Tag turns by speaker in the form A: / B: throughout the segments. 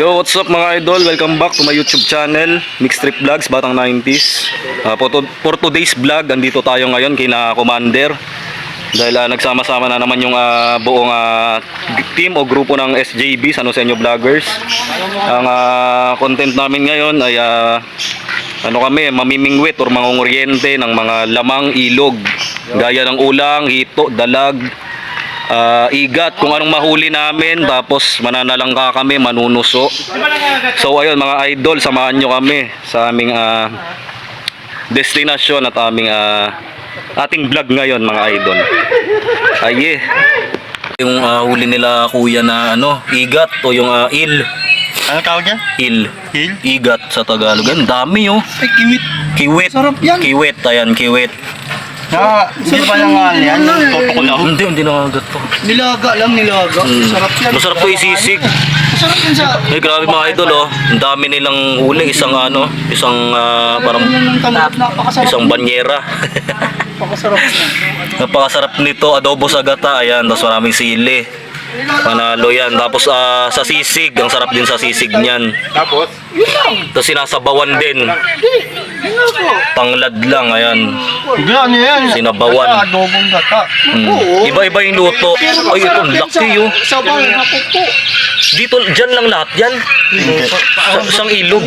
A: Yo, what's up mga idol? Welcome back to my YouTube channel, Mixed Trip Vlogs, Batang 90s. Uh, for, to- for today's vlog, andito tayo ngayon kina Commander. Dahil ah, nagsama-sama na naman yung ah, buong ah, team o grupo ng SJB, San Joseño Vloggers. Ang ah, content namin ngayon ay ah, ano kami, mamimingwit or mangunguryente ng mga lamang ilog. Gaya ng ulang, hito, dalag, ah, igat, kung anong mahuli namin, tapos mananalangka kami, manunuso. So ayun mga idol, samahan nyo kami sa aming ah, destinasyon at aming ah, ating vlog ngayon mga idol. Aye. Yung ah, huli nila kuya na ano, igat o yung ah, il.
B: Ano tawag niya?
A: Il.
B: Hill?
A: Igat sa Tagalog. Ang dami oh.
B: Ay, kiwit.
A: Kiwit.
B: Sarap yan.
A: Kiwit, ayan, kiwit.
B: Na, hindi pa lang nga yan. Toto ko lang.
A: Hindi, hindi nakagat to.
B: Nilaga lang, nilaga. Sarap yan.
A: Masarap to isisig.
B: Masarap yan sa...
A: Eh, grabe mga idol oh. Ang dami nilang huli. Isang ano, isang ah, parang isang banyera.
B: Napakasarap yan.
A: Napakasarap nito, adobo sa gata, ayan, tapos maraming sili. Panalo yan. Tapos ah, sa sisig, ang sarap din sa sisig niyan.
B: Tapos? Yun lang.
A: Tapos sinasabawan din.
B: Hindi. Yun lang po.
A: Tanglad lang, ayan.
B: Hindi, ano yan?
A: Sinabawan.
B: Adobong gata.
A: Hmm.
B: Oo.
A: Iba-iba yung luto. Ay, ito, ang laki oh.
B: Sabaw, nakupo.
A: Dito, dyan lang lahat yan. Sa isang ilog.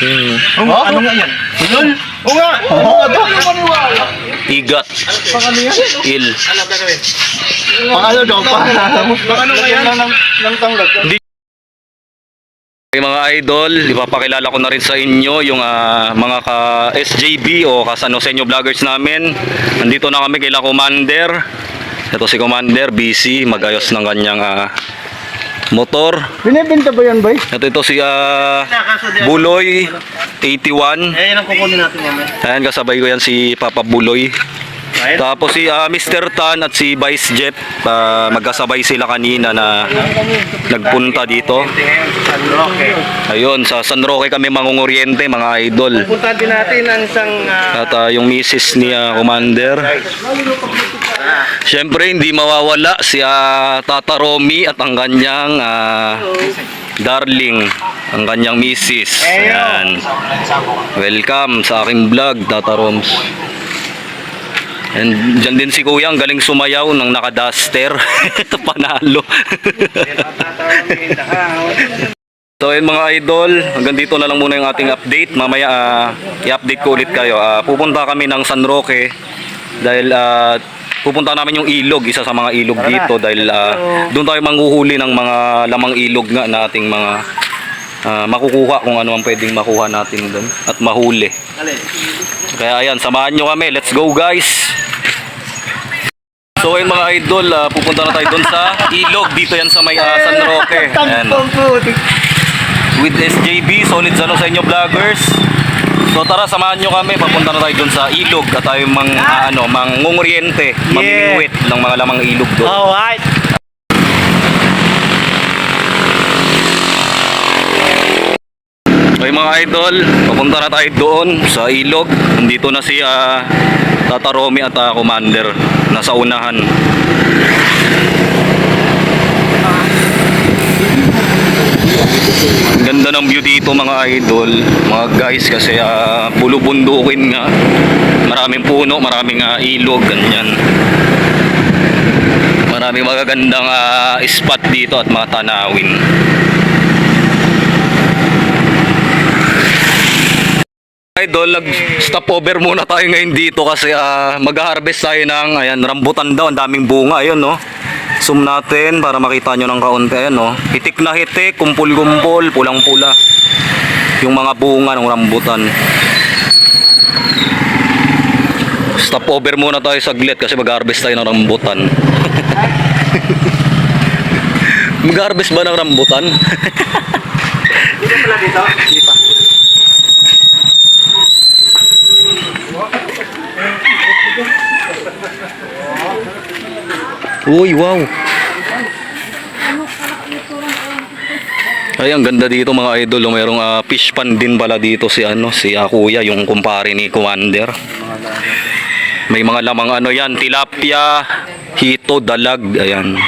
A: Hmm.
B: Ano nga yan? Yun? Oo nga.
A: Igat.
B: Ano?
A: Il.
B: Pang ano daw? Pang ano nga yan? Ng, ng tanggap.
A: Okay, mga idol, ipapakilala ko na rin sa inyo yung ah, mga ka SJB o ka San Joseño vloggers namin. Nandito na kami kay La Commander. Ito si Commander, busy, magayos ng kanyang ah, motor.
B: Binibenta ba yan, bay?
A: Ito ito si ah, Buloy 81.
B: Eh, yan ang kukunin natin mamaya.
A: Ayan, kasabay ko yan si Papa Buloy. Tapos si ah, Mr. Tan at si Vice Jet, ah, magkasabay sila kanina na nagpunta dito. Ayun, sa San Roque kami mangunguryente mga idol.
B: Punta din natin ang isang ah,
A: At ah, yung misis ni ah, Commander. Siyempre, hindi mawawala si ah, Tata Romy at ang kanyang ah, darling, ang kanyang misis. Ayan. Welcome sa aking vlog, Tata Roms. And dyan din si Kuya, ang galing sumayaw ng naka-duster. Panalo. So ayun mga idol, hanggang dito na lang muna yung ating update. Mamaya ah, i-update ko ulit kayo. Ah, pupunta kami ng San Roque dahil ah, pupunta namin yung ilog, isa sa mga ilog dito dahil ah, doon tayo manghuhuli ng mga lamang ilog nga na ating mga ah, makukuha kung ano ang pwedeng makuha natin doon at mahuli. Kaya ayan, samahan nyo kami. Let's go guys! So ayun mga idol, ah, pupunta na tayo doon sa ilog. Dito yan sa may ah, San Roque. Ayan with SJB, Solid Zano sa inyo vloggers. So tara, samahan nyo kami. Papunta na tayo dun sa ilog at tayo mang, ah, ano, mangunguryente, mamingwit ng mga lamang ilog doon.
B: Alright.
A: Okay mga idol, papunta na tayo doon sa ilog. Nandito na si ah, Tata Romy at ah, Commander. Nasa unahan. Ganda ng view dito mga idol, mga guys kasi uh, bulubundukin nga. Maraming puno, maraming ah, ilog, ganyan. Maraming magagandang ah, spot dito at mga tanawin. Idol, nag-stop over muna tayo ngayon dito kasi ah, mag-harvest tayo ng ayan, rambutan daw, ang daming bunga, ayun no. Zoom natin para makita nyo ng kaunti, ayan no. Hitik na hitik, kumpul-kumpul, pulang-pula. Yung mga bunga ng rambutan. Stop over muna tayo saglit kasi mag-harvest tayo ng rambutan. mag-harvest ba ng rambutan?
B: Dito pala dito?
A: Uy, wow. Ay, ang ganda dito mga idol. oh. Merong ah, fish pan din pala dito si ano, si ah, kuya, yung kumpare ni Commander. May mga lamang ano yan, tilapia, hito, dalag, ayan.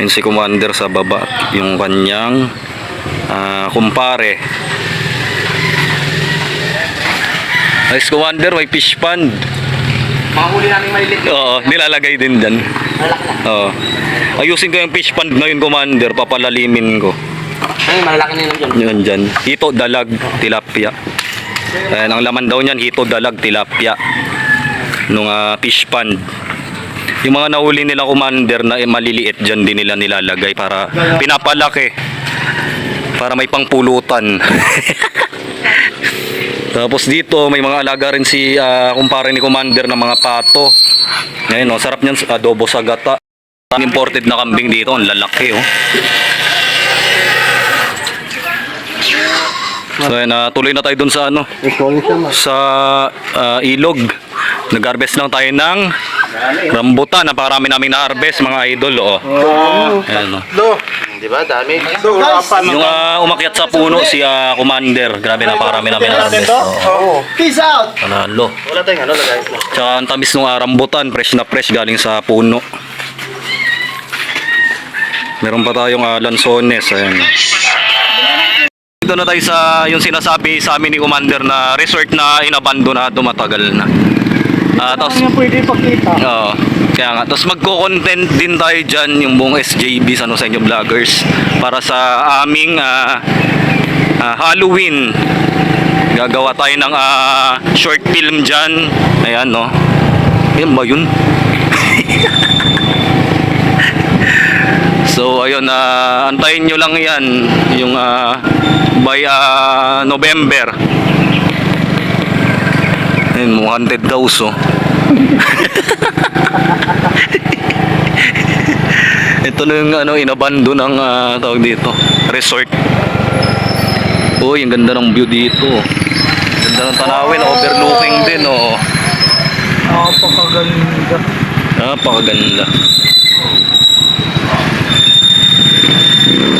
A: Ayun si Commander sa baba. Yung kanyang ah, kumpare. Nice Commander, may fish pond.
B: Mahuli namin malilit.
A: Oo, nilalagay din dyan. Oo. Ayusin ko yung fish pond ngayon, Commander. Papalalimin ko.
B: Ay, malalaki na yun dyan.
A: Yun dyan. Hito, dalag, tilapia. Ayan, ang laman daw niyan, hito, dalag, tilapia. Nung ah, fish pond. Yung mga nahuli nila commander na eh, maliliit dyan din nila nilalagay para pinapalaki. Para may pangpulutan. Tapos dito may mga alaga rin si ah, kumpare ni commander ng mga pato. Ngayon, oh, sarap niyan adobo sa gata. Imported na kambing dito, ang lalaki oh. So ayun, ah, tuloy na tayo dun sa ano, sa ah, ilog. Nag-harvest lang tayo ng rambutan. Napakarami namin na-harvest mga idol. Oh. Ayan, oh.
B: Di ba? Dami. Do, apa
A: Yung ah, umakyat sa puno si ah, Commander. Grabe napakarami namin na-harvest. Oh.
B: Oo. Peace out.
A: Panalo.
B: Wala tayong ano, lagay.
A: Tsaka ang tamis ng ah, rambutan. Fresh na fresh galing sa puno. Meron pa tayong uh, lansones. Ayan. Dito na tayo sa yung sinasabi sa amin ni Commander na resort na inabandonado matagal na. Ah, tapos
B: Ano pwede ipakita?
A: Oo. Kaya nga. Tapos magko-content din tayo dyan yung buong SJB sa sa inyo vloggers para sa aming ah, ah, Halloween. Gagawa tayo ng ah, short film dyan. Ayan, no? Ayan ba yun? so, ayun, ah, antayin nyo lang yan. Yung ah, by ah, November. Ayun, mo haunted house, oh. Ito na yung ano, inabando ng ah, tawag dito, resort. Uy, ang ganda ng view dito. Ganda ng tanawin, overlooking din, oh.
B: Napakaganda.
A: Napakaganda.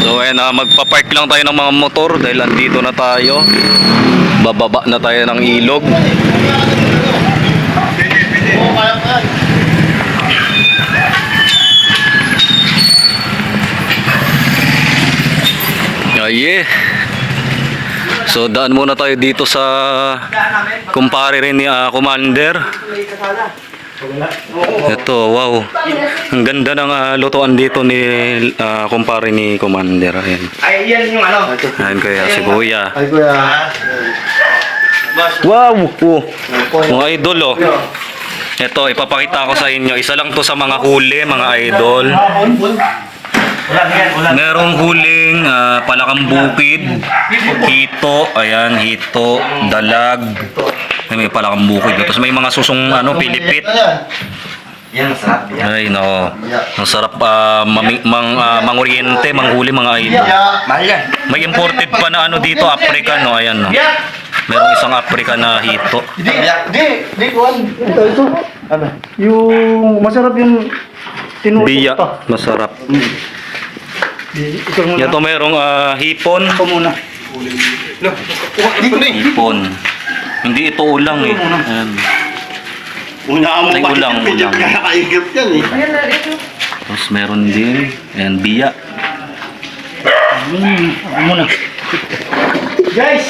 A: So ayan, ah, magpa-park lang tayo ng mga motor dahil andito na tayo. Bababa na tayo ng ilog. Aye. So daan muna tayo dito sa kumpare rin ni ah, Commander. Ito, wow. Ang ganda ng ah, lutuan dito ni ah, kumpare ni Commander. Ayan.
B: Ay, yan yung ano.
A: Ayan kaya si Kuya.
B: Ay, kuya.
A: Wow! Oh. Mga idol oh. Ito, ipapakita ko sa inyo. Isa lang to sa mga huli, mga idol. Merong huling ah, palakang bukid, hito, ayan, hito, dalag. Ay, may palakang bukid. Tapos may mga susong ano, pilipit.
B: Yan, masarap yan.
A: Ay, no. Ang sarap ah, mami- mang, ah, manguryente, manghuli mga idol.
B: Mahal yan.
A: May imported pa na ano dito, Africa, no? Ayan, no. Merong isang Africa na hito.
B: Di, di, di, kuhan. Ito, ito. Ano? Yung masarap yung tinutok
A: Biya, masarap.
B: Ito muna.
A: Ito merong ah, hipon.
B: Ito muna. Lo, di ko na eh.
A: Hipon. Hindi ito ulang eh. Ayan.
B: Una mo pa.
A: ulang, ulang.
B: Kakaigip yan eh.
A: Tapos meron din. Ayan, biya.
B: muna. Guys,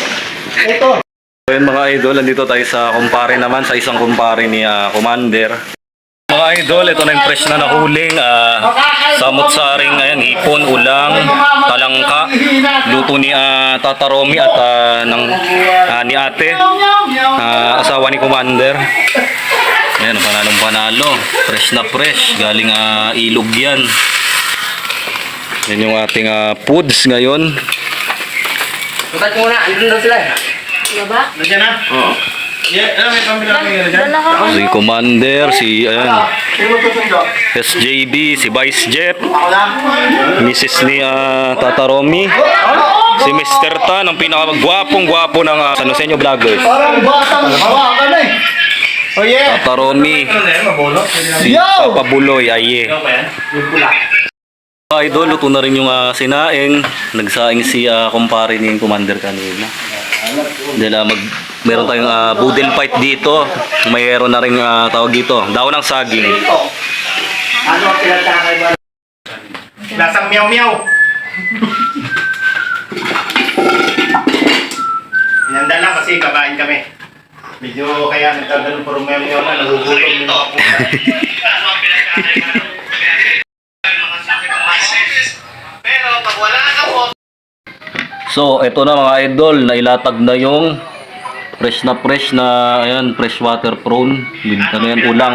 B: ito.
A: So yun mga idol, andito tayo sa kumpare naman, sa isang kumpare ni ah, Commander. Mga idol, ito na yung fresh na nahuling. Uh, samot-saring, ayan, hipon, ulang, talangka, luto ni ah, Tata Romy at ah, ng, ah, ni ate, ah, asawa ni Commander. Ayan, panalong panalo. Fresh na fresh. Galing ah, ilog yan. Yan yung ating ah, foods ngayon.
B: Ko muna. Andun daw sila.
C: Baba?
B: Nandiyan na? Oo. Yeah, ano?
C: Dala.
A: Si Commander, si ayan,
B: magtutundo?
A: SJB, si Vice Jeff. Mrs. ni ah, Tata Romy, si Mr. Tan, ang pinakamagwapong gwapo ng uh, San Joseño Vloggers.
B: Parang batang hawakan eh. Oh yeah.
A: Tata Romy, si! Papa Buloy, aye.
B: Ano.
A: Mga idol, luto na rin yung ah, sinaing. Nagsaing si ah, kumpare ni Commander kanina. Dahil ah, mag, meron tayong ah, boodle fight dito. Mayroon na rin ah, tawag dito, daw ng saging.
B: Ano ang pinagkakaiba?
C: Lasang meow meow. Inanda lang kasi kabain kami. Medyo kaya nagtatanong puro meow meow na nagugutom yung mga. Pero wala ka po,
A: So, ito na mga idol, nailatag na yung fresh na fresh na, ayan, fresh water prawn. Bin- Ano yan, ulang.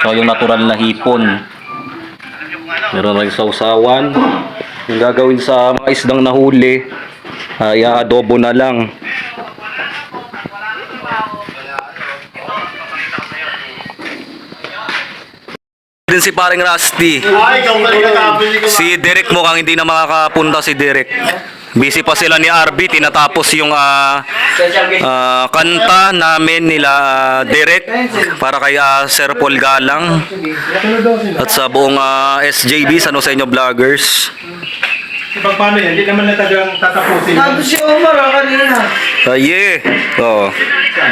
A: So, yung natural na hipon. Meron yung sausawan. Yung gagawin sa mga isdang nahuli, ay adobo na lang. Din si paring Rusty.
C: rin.
A: Si Derek mukhang hindi na makakapunta si Derek. Busy pa sila ni RB, tinatapos yung ah, ah, kanta namin nila ah, Derek para kay ah, Sir Paul Galang at sa buong ah, SJB, sa sa inyo vloggers.
C: Pag paano yan, hindi naman na talagang tatapusin.
B: Nandun si Omar ah, kanina.
A: Aye. Oh.
C: Nga.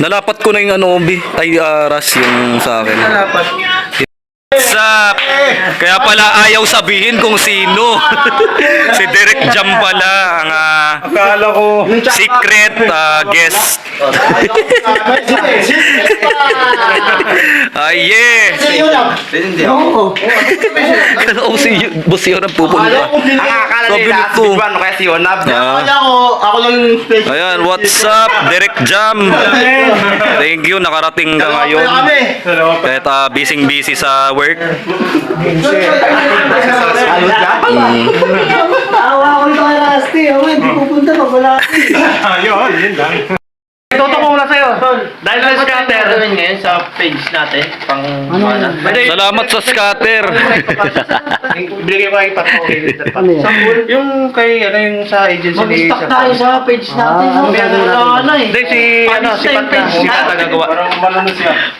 A: Nalapat ko na yung ano, Obi. Ay, ah, Ras, yung sa akin.
B: Dapat.
A: Sa kaya pala ayaw sabihin kung sino. si Derek Jam pala ang ah,
C: Akala ko.
A: secret ah, guest. Ay, yeah.
B: Oo.
A: Ano si boss yun ang pupunta?
C: Ang akala nila,
A: nito.
C: si Juan o kaya si Yonab.
A: Ah.
B: ako, ako lang yung special.
A: Ayan, what's up? Derek Jam. Thank you, nakarating ka ngayon.
B: kami.
A: Kahit ah, busy-busy sa work.
B: Awa ko ito kay Rusty. Ako hindi pupunta pag wala.
C: Ayun, yun lang.
D: Ituto ko muna sa'yo. Dahil sa scatter. gawin ngayon sa page natin. Pang ano?
A: Salamat sa scatter.
C: Ibigay ko kay.
B: Ano yan?
D: Yung kay, ano yung sa agency ni...
B: Mag-stock tayo sa page natin.
D: Ah,
B: no?
D: meron
B: Wala
D: natin.
B: na eh.
D: Hindi, si, ano, si Pat na. Pat.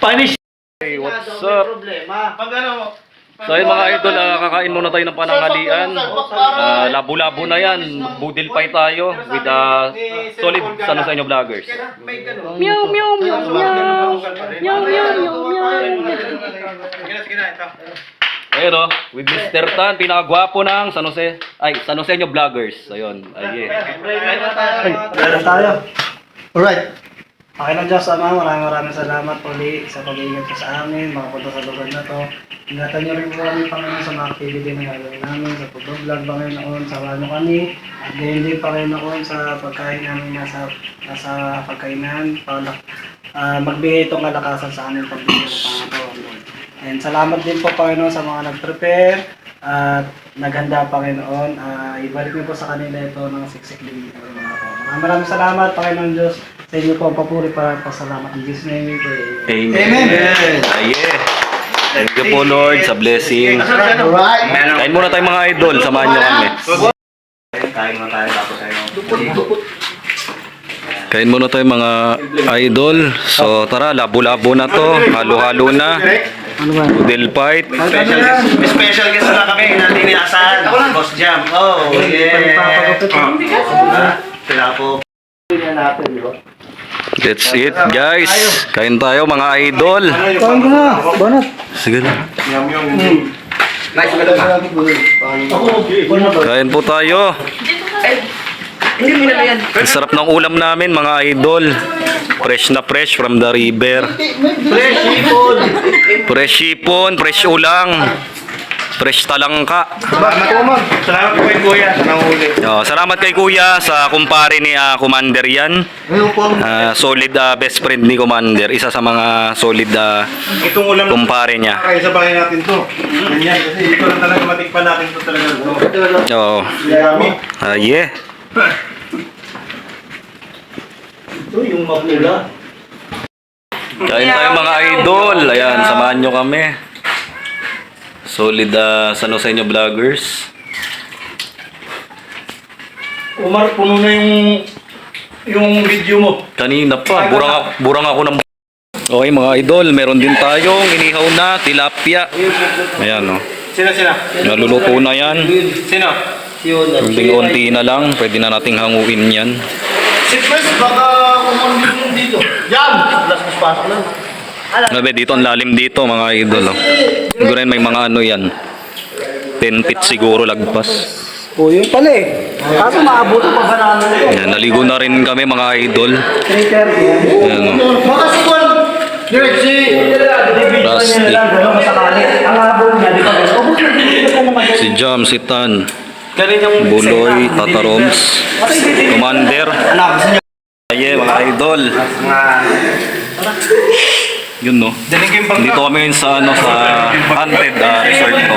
D: Punish.
A: Hey, what's up?
B: problema.
C: Pag ano,
A: So ayun mga idol, ah, kakain muna tayo ng pananghalian. Ah, labo-labo na yan. Budil pie tayo with ah, solid sana sa inyo vloggers.
C: Meow, meow, meow, meow. Meow, meow, meow, Sige na, ito.
A: Ayun oh, with Mr. Tan, pinakagwapo ng San Jose. Ay, San Jose nyo vloggers. Ayun, ay yeah.
B: Meron tayo. Alright. Okay lang Diyos, Ama, maraming maraming salamat uli sa pag-iingat ko sa amin, makapunta sa lugar na to. Ingatan niyo rin po kami, Panginoon, sa mga activity na gagawin namin, sa pag-vlog, Panginoon, sa niyo kami. At gayon din, Panginoon, sa pagkain namin nasa, nasa pagkainan, para uh, magbigay itong kalakasan sa amin pagbigay ng Panginoon. And salamat din po, Panginoon, sa mga nag-prepare at naghanda, Panginoon. Ah, ibalik niyo po sa kanila ito ng siksik din mga. Maraming maraming salamat, Panginoon Diyos. Sa inyo po ang papuri para pasalamat in Jesus name we pray.
A: Amen. Ay yeah. Thank you po Lord sa blessing. Kain muna tayo mga idol, samahan nyo kami. Kain muna tayo mga idol. So tara, labo-labo na to. Halo-halo na.
B: Ano ba?
A: Budil fight.
C: Special guest, special guest na kami. Natin ni Asan. Boss Jam. Oh, yeah. Sila po.
A: That's it guys. Kain tayo mga idol.
B: Kain ko na. Banat.
A: Sige na.
C: Yum.
A: Kain po tayo. Ang sarap ng ulam namin mga idol. Fresh na fresh from the river.
B: Fresh ipon.
A: Fresh hipon, fresh ulang. Fresh talangka.
C: Salamat. Salamat po kay Kuya sa nanguli.
A: Oh, salamat kay Kuya sa kumpare ni ah, Commander yan.
B: Ngayon po
A: Ah, solid ah, best friend ni Commander. Isa sa mga solid ah,
C: Itong ulam na
A: kumpare niya.
C: kaya sa bahay natin to. Ganyan, kasi ito lang talaga matikpan natin to talaga.
A: Oo.
C: Yummy.
A: Ah, yeah.
B: ito yung mapula.
A: Kain tayo mga idol. Ayan, samahan nyo kami. Solid uh, sa sa inyo vloggers.
B: Umar, puno na yung yung video mo.
A: Kanina pa, burang ako, burang ako ng Okay mga idol, meron din tayong inihaw na tilapia. Ayan oh.
C: Sino, sino?
A: Naluluto na yan.
C: Sino?
A: Unti-unti na lang, pwede na nating hanguin yan.
B: Si Pres, baka kumandit mo dito. Yan! Alas mas pasok na.
A: Grabe, dito ang lalim dito mga idol. Oh. Siguro yan may mga ano yan. 10 feet siguro lagpas.
B: O, yun pala eh. Kaso maabot pa ba namin ito?
A: Ayan, naligo na rin kami mga idol.
B: 3.30.
A: Ayan o.
B: Baka si Juan, direct si...
A: Rusty.
B: Ang abot niya, di ba?
A: Si Jam, si Tan. Buloy, Tataroms, Commander. Aye, mga idol. Yun no. Dito kami ngayon sa ano sa haunted ah, resort to.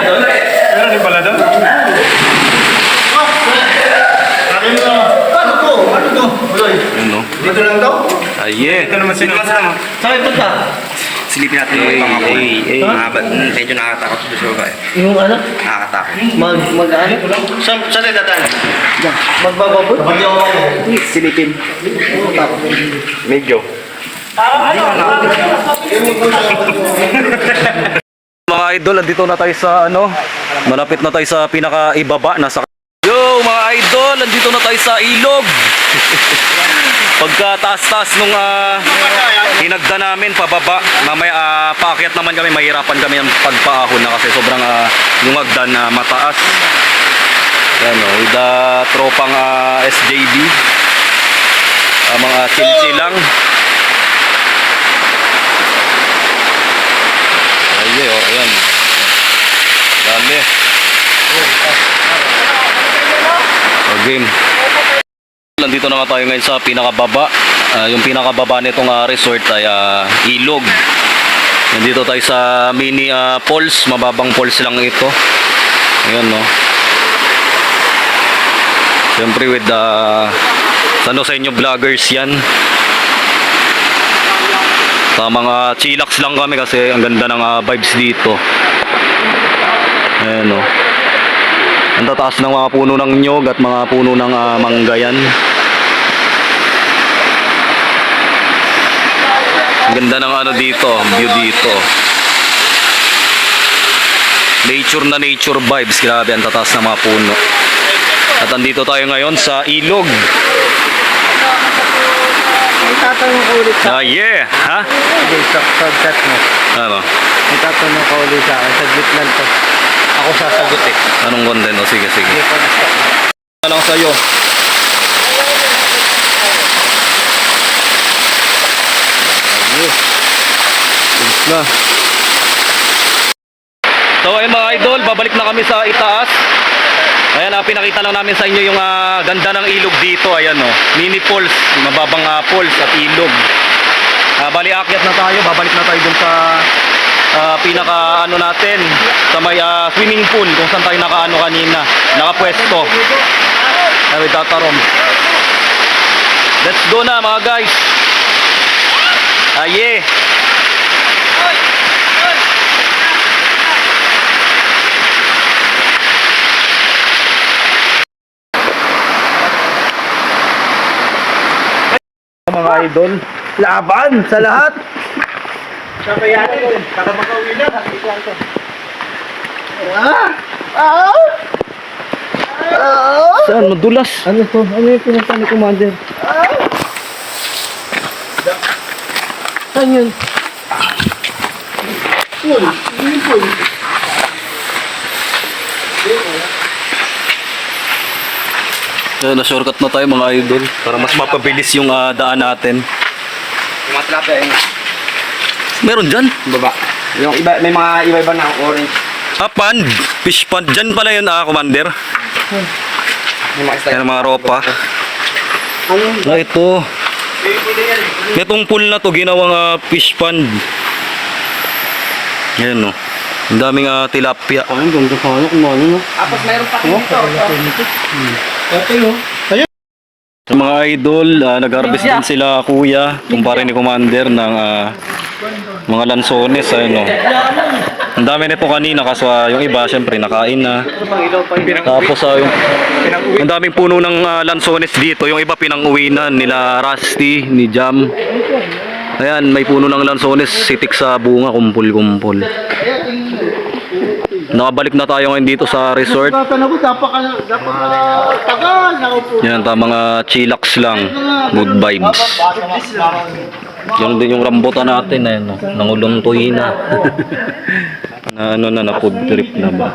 C: Ano to? Ano to? Buloy.
A: Yun no.
C: Dito lang daw?
A: Aye.
C: Ito naman sino? Saan punta? Silipin natin yung mga po.
A: eh, eh.
C: Mahaba. Medyo nakakatakot sa ko eh.
B: Yung ano?
C: Nakakatakot.
B: Mag, mag ano?
C: Saan, saan tayo dadaan?
B: Magbababot?
C: Kapag yung ako.
A: Mga idol, andito na tayo sa ano, malapit na tayo sa pinaka-ibaba na sa Yo, mga idol, andito na tayo sa ilog. Pagka taas-taas nung uh, hinagda namin pababa, mamaya uh, paakyat naman kami, mahirapan kami ang pagpaahon na kasi sobrang ah, yung na mataas. Yan o, with the tropang ah, SJB. Ah, mga chill-chill lang. Ay, oh, ayan. Dami. Oh. Nandito na nga tayo ngayon sa pinakababa. Ah, yung pinakababa nitong ah, resort ay ah, ilog. Nandito tayo sa mini ah, falls. Mababang falls lang ito. Ayan, no. Siyempre with the ano sa inyo vloggers yan. Sa mga chillax lang kami kasi ang ganda ng ah, vibes dito. Ayan o. Ang tataas ng mga puno ng nyog at mga puno ng ah, manggayan. Ang ganda ng ano dito, view dito. Nature na nature vibes, grabe ang tataas ng mga puno. At andito tayo ngayon sa ilog.
B: Tatanong ko ulit sa
A: Ah, yeah! Ha?
B: Hindi, sa chat mo.
A: Ano?
B: May tatanong ka ulit sa akin. Saglit lang to. Ako sasagot eh.
A: Anong content? O, sige, sige.
B: Hindi ko na
A: Ano lang sa'yo? Ayun. Ayos na. So ayun mga idol, babalik na kami sa itaas. Ayan, ah, pinakita lang namin sa inyo yung ah, ganda ng ilog dito. Ayan oh, mini falls, mababang ah, falls at ilog. Ah, bali akyat na tayo, babalik na tayo dun sa ah, pinaka ano natin, sa may ah, swimming pool kung saan tayo nakaano kanina, nakapwesto. Ay, tatarom. Let's go na mga guys. Ah, yeah. Mga idol.
B: Laban sa lahat.
A: Saan? Madulas.
B: Ano to? Ano yung pinunta ni Commander? Saan yun?
A: Ayan, na shortcut na tayo mga idol para mas mapabilis yung ah, daan natin.
C: Yung mga yun.
A: Meron dyan.
C: Baba. Yung iba, may mga iba-iba na orange.
A: Ah, pond. Fish pond. Dyan pala yun, ah, commander.
C: Yung mga style.
A: Ayan ang mga ropa. Ah, ito. Itong pool na to, ginawang ah, fish pond. Ayan, no. Ang daming ah, tilapia.
B: Ang ganda ano kung ano no?
C: Tapos mayroon pa rin dito.
B: Ito yun.
A: Sa mga idol, ah, nag-harvest din sila kuya, kumpare ni commander ng ah, mga lansones. Ayun, no. Ang dami nito kanina kaso ah, yung iba syempre nakain na. Tapos ah, yung ang daming puno ng ah, lansones dito. Yung iba pinang-uwi na nila Rusty, ni Jam. Ayan, may puno ng lansones, sitik sa bunga, kumpul-kumpul. Nakabalik na tayo ngayon dito sa resort.
B: Nasugatan na upo.
A: Yan, ta, mga chillax lang. Good vibes. Yan din yung rambutan natin. Ayan, no? Nangulong tuhi na. na ano na, na food trip na ba?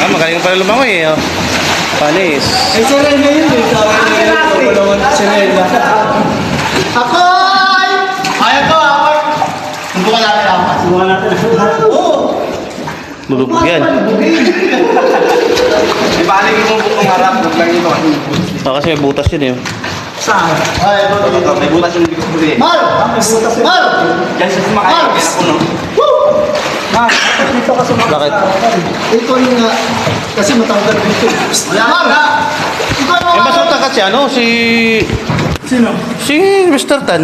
E: Ah, magaling pala lumangoy eh. Oh. Panis.
F: Eh, na yun eh. Sabi na yun. Wala naman sila yun. Akoy! Ayaw ko, akoy! Subukan natin apat. Subukan natin. Oo!
E: Bulubog yan.
G: Di ba aling mo bukong harap? Huwag lang ito.
E: Ah, kasi may butas yun eh.
F: Saan? Ay, ito, ito.
G: May butas yung bigos ko eh.
F: Mal! May butas yun. Mal! Mal! Dito ka sumakit.
E: Bakit?
F: Ito yung nga. Kasi matanggal dito. Wala Mal! Ikaw mo
E: Eh, basta kasi ano, si...
F: Sino?
E: Si Mr. Tan.